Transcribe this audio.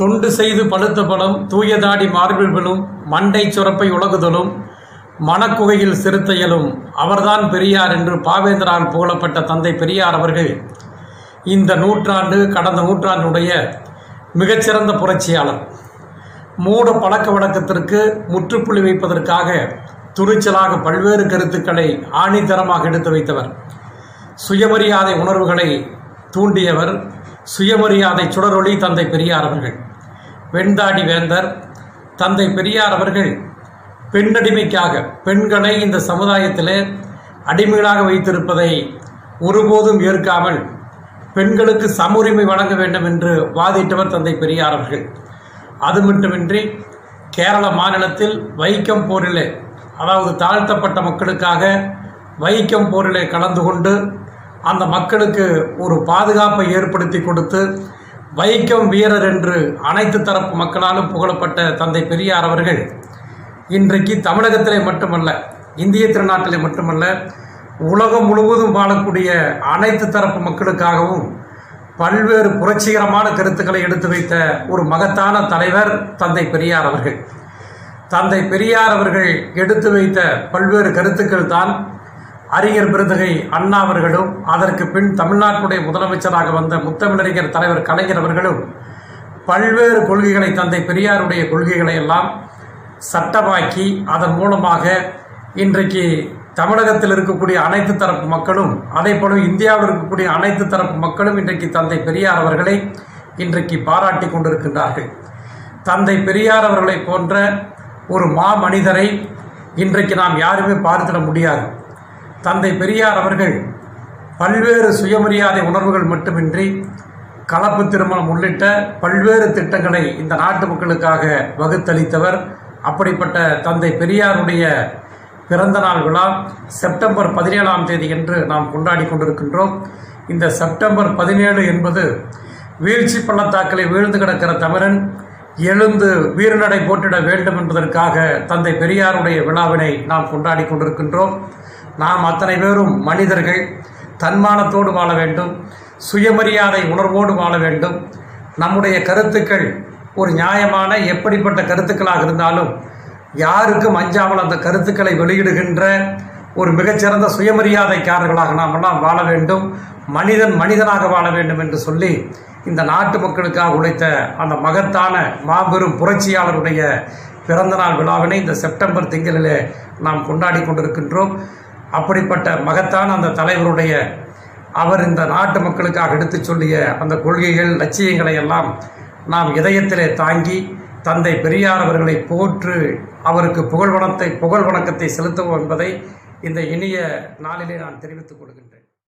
தொண்டு செய்து பழுத்த பழம் தூயதாடி மார்பில் விழும் மண்டை சுரப்பை உலகுதலும் மணக்குகையில் சிறுத்தையலும் அவர்தான் பெரியார் என்று பாவேந்தரால் புகழப்பட்ட தந்தை பெரியார் அவர்கள் இந்த நூற்றாண்டு கடந்த நூற்றாண்டுடைய மிகச்சிறந்த புரட்சியாளர். மூட பழக்க வழக்கத்திற்கு முற்றுப்புள்ளி வைப்பதற்காக துணிச்சலாக பல்வேறு கருத்துக்களை ஆணித்தரமாக எடுத்து வைத்தவர். சுயமரியாதை உணர்வுகளை தூண்டியவர். சுயமரியாதை சுடரொளி தந்தை பெரியார் அவர்கள். வெண்தாடி வேந்தர் தந்தை பெரியார் அவர்கள் பெண்ணடிமைக்காக பெண்களை இந்த சமுதாயத்திலே அடிமைகளாக வைத்திருப்பதை ஒருபோதும் ஏற்காமல் பெண்களுக்கு சமுரிமை வழங்க வேண்டும் என்று வாதிட்டவர் தந்தை பெரியார் அவர்கள். அது மட்டுமின்றி கேரள மாநிலத்தில் வைக்கம் போரிலே அதாவது தாழ்த்தப்பட்ட மக்களுக்காக வைக்கம் போரிலே கலந்து கொண்டு அந்த மக்களுக்கு ஒரு பாதுகாப்பை ஏற்படுத்தி கொடுத்து வைக்கம் வீரர் என்று அனைத்து தரப்பு மக்களாலும் புகழப்பட்ட தந்தை பெரியார் அவர்கள் இன்றைக்கு தமிழகத்திலே மட்டுமல்ல இந்திய திருநாட்டிலே மட்டுமல்ல உலகம் முழுவதும் வாழக்கூடிய அனைத்து தரப்பு மக்களுக்காகவும் பல்வேறு புரட்சிகரமான கருத்துக்களை எடுத்து வைத்த ஒரு மகத்தான தலைவர் தந்தை பெரியார் அவர்கள். தந்தை பெரியார் அவர்கள் எடுத்து வைத்த பல்வேறு கருத்துக்கள் தான் அறிஞர் விருதுகை அண்ணா அவர்களும் அதற்கு பின் தமிழ்நாட்டுடைய முதலமைச்சராக வந்த முத்தமிழறிஞர் தலைவர் கலைஞர் அவர்களும் பல்வேறு கொள்கைகளை தந்தை பெரியாருடைய கொள்கைகளை எல்லாம் சட்டமாக்கி அதன் மூலமாக இன்றைக்கு தமிழகத்தில் இருக்கக்கூடிய அனைத்து தரப்பு மக்களும் அதே போல இந்தியாவில் இருக்கக்கூடிய அனைத்து தரப்பு மக்களும் இன்றைக்கு தந்தை பெரியார் அவர்களை இன்றைக்கு பாராட்டி கொண்டிருக்கின்றார்கள். தந்தை பெரியார் அவர்களை போன்ற ஒரு மா மனிதரை இன்றைக்கு நாம் யாருமே பார்த்திட முடியாது. தந்தை பெரியார் அவர்கள் பல்வேறு சுயமரியாதை உணர்வுகள் மட்டுமின்றி கலப்பு திருமணம் உள்ளிட்ட பல்வேறு திட்டங்களை இந்த நாட்டு மக்களுக்காக வகுத்தளித்தவர். அப்படிப்பட்ட தந்தை பெரியாருடைய பிறந்த நாள் விழா செப்டம்பர் பதினேழாம் தேதி என்று நாம் கொண்டாடி கொண்டிருக்கின்றோம். இந்த செப்டம்பர் பதினேழு என்பது வீழ்ச்சி பள்ளத்தாக்களை வீழ்ந்து கிடக்கிற தமிழன் எழுந்து வீரநடை போட்டிட வேண்டும் என்பதற்காக தந்தை பெரியாருடைய விழாவினை நாம் கொண்டாடி கொண்டிருக்கின்றோம். நாம் அத்தனை பேரும் மனிதர்கள் தன்மானத்தோடு வாழ வேண்டும் சுயமரியாதை உணர்வோடு வாழ வேண்டும். நம்முடைய கருத்துக்கள் ஒரு நியாயமான எப்படிப்பட்ட கருத்துக்களாக இருந்தாலும் யாருக்கும் அஞ்சாமல் அந்த கருத்துக்களை வெளியிடுகின்ற ஒரு மிகச்சிறந்த சுயமரியாதைக்காரர்களாக நாம் எல்லாம் வாழ வேண்டும். மனிதன் மனிதனாக வாழ வேண்டும் என்று சொல்லி இந்த நாட்டு மக்களுக்காக உழைத்த அந்த மகத்தான மாபெரும் புரட்சியாளருடைய பிறந்தநாள் விழாவினை இந்த செப்டம்பர் திங்களிலே நாம் கொண்டாடி கொண்டிருக்கின்றோம். அப்படிப்பட்ட மகத்தான அந்த தலைவருடைய அவர் இந்த நாட்டு மக்களுக்காக எடுத்துச் சொல்லிய அந்த கொள்கைகள் லட்சியங்களை எல்லாம் நாம் இதயத்திலே தாங்கி தந்தை பெரியார் அவர்களை போற்று அவருக்கு புகழ் வணத்தை புகழ் வணக்கத்தை செலுத்துவோம் என்பதை இந்த இனிய நாளிலே நான் தெரிவித்துக் கொள்கின்றேன்.